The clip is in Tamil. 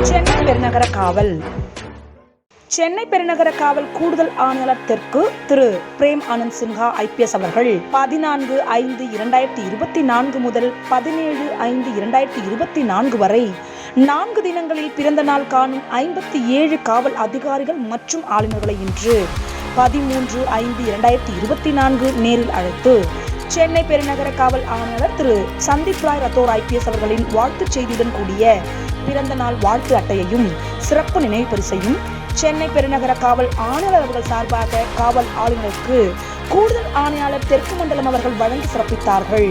பெருநகர காவல். சென்னை பெருநகர காவல் கூடுதல் ஆணையாளர் தெற்கு திரு. பிரேம் ஆனந்த் சின்ஹா ஐபிஎஸ் அவர்கள் பதினான்கு ஐந்து இரண்டாயிரத்தி இருபத்தி நான்கு முதல் பதினேழு ஐந்து இரண்டாயிரத்தி இருபத்தி நான்கு வரை நான்கு தினங்களில் பிறந்த நாள் காணும் ஐம்பத்தி ஏழு காவல் அதிகாரிகள் மற்றும் ஆளுநர்களை இன்று பதிமூன்று ஐந்து இரண்டாயிரத்தி இருபத்தி நான்கு நேரில் அழைத்து சென்னை பெருநகர காவல் ஆணையாளர் திரு. சந்தீப் ராய் ரத்தோர் ஐபிஎஸ் அவர்களின் வாழ்த்துச் செய்தியுடன் கூடிய பிறந்த நாள் வாழ்த்து அட்டையையும் சிறப்பு நினைவு பரிசையும் சென்னை பெருநகர காவல் ஆணையாளர் அவர்கள் சார்பாக காவல் ஆளுநருக்கு கூடுதல் ஆணையாளர் தெற்கு மண்டலம் அவர்கள் வழங்கி சிறப்பித்தார்கள்.